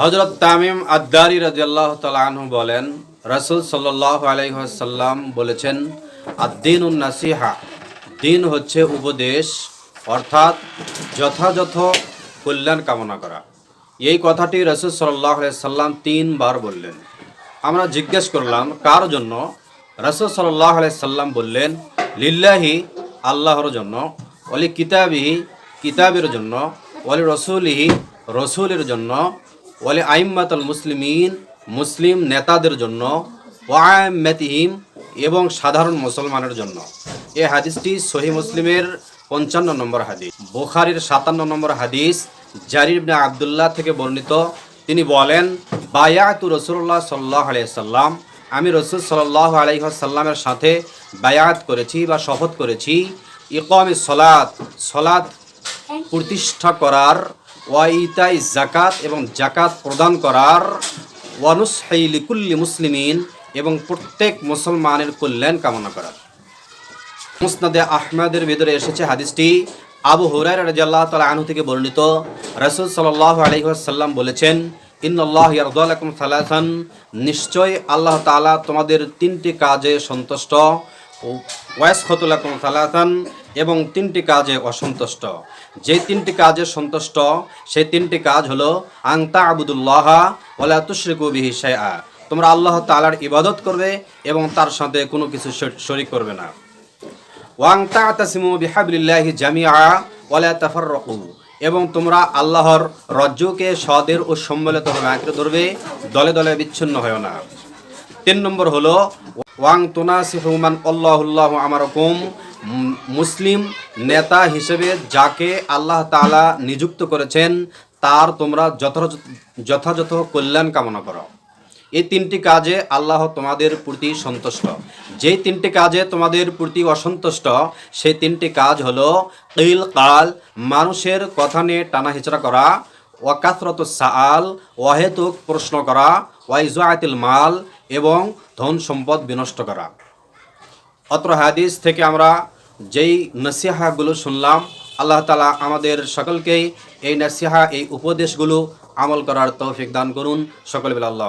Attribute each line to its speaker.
Speaker 1: হজরত তামিম আদ্দারি রাজিয়াল্লাহ তালু বলেন, রসুল সাল্লাহ আলাইসাল্লাম বলেছেন আদ্দিন নাসিহা দিন হচ্ছে উপদেশ, অর্থাৎ যথাযথ কল্যাণ কামনা করা। এই কথাটি রসুল সাল্লাহ সাল্লাম তিনবার বললেন। আমরা জিজ্ঞেস করলাম, কার জন্য? রসুল সাল্লাহ সাল্লাম বললেন, লিল্লাহি, আল্লাহর জন্য অলি কিতাবিহি, কিতাবের জন্য অলি রসুলিহি, রসুলের জন্য ওয়ালে আইম্মাতুল মুসলিমিন, মুসলিম নেতাদের জন্য ওয়ামেতিহিম এবং সাধারণ মুসলমানের জন্য। এই হাদিসটি সহি মুসলিমের পঞ্চান্ন নম্বর হাদিস। বুখারির সাতান্ন নম্বর হাদিস, জারির আবদুল্লাহ থেকে বর্ণিত। তিনি বলেন, বায়াতু রসুল্লাহ সাল্লাহ আলাইসাল্লাম আমি রসুল সাল্লাহ আলাইসাল্লামের সাথে বায়াত করেছি বা শপথ করেছি ইকমি সলাত সলাত প্রতিষ্ঠা করার ওয়াইতাই জাকাত এবং জাকাত প্রদান করার ওয়ানুস লিকুল্লি মুসলিমিন এবং প্রত্যেক মুসলমানের কল্যাণ কামনা করার। মুসনাদে আহমেদের ভিতরে এসেছে হাদিসটি। আবু হুরাই রাজিয়াল্লাহ তালা আনহু থেকে বর্ণিত। রসুল সাল্লাহ আলহিহাসাল্লাম বলেছেন ইন্নআল্লাহ ইয়ারদালাকুম সালাসান। নিশ্চয় আল্লাহ তাআলা তোমাদের তিনটি কাজে সন্তুষ্ট। ওয়াইস খতুলাকুম সালাসান এবং তিনটি কাজে অসন্তুষ্ট। যে তিনটি কাজে সন্তুষ্ট, সেই তিনটি কাজ হলো আংতা আবুদুল্লাহা ওলা তুশরিকু শাইআ। তোমরা আল্লাহ তালার ইবাদত করবে এবং তার সাথে কোনো কিছু শরিক করবে না। ওয়াং তাতাসিমু বিহাবলিল্লাহি জামিআ ওয়ালা তাফাররাকু। এবং তোমরা আল্লাহর রজ্জুকে সদের ও সম্মিলিতভাবে আঁকড়ে ধরবে দলে দলে বিচ্ছিন্ন হয় না। তিন নম্বর হলো, ওয়াং তুনাসিহুমান আল্লাহুল্লাহ আমারকুম, মুসলিম নেতা হিসেবে যাকে আল্লাহ তাআলা নিযুক্ত করেছেন, তার তোমরা যথাযথ যথাযথ কল্যাণ কামনা করো। এই তিনটি কাজে আল্লাহ তোমাদের প্রতি সন্তুষ্ট। যেই তিনটি কাজে তোমাদের প্রতি অসন্তুষ্ট, সেই তিনটি কাজ হলো ইল কাল, মানুষের কথা নিয়ে টানা হেচড়া করা ওয়াকাসরত সাআল, ওয়াহেতুক প্রশ্ন করা ওয়াইজুয়াতিল মাল এবং ধন সম্পদ বিনষ্ট করা। অত্র হাদিস থেকে আমরা যেই নসিহাগুলো শুনলাম, আল্লাহ তালা আমাদের সকলকেই এই নসিহা, এই উপদেশগুলো আমল করার তৌফিক দান করুন। সকল বেলা আল্লাহ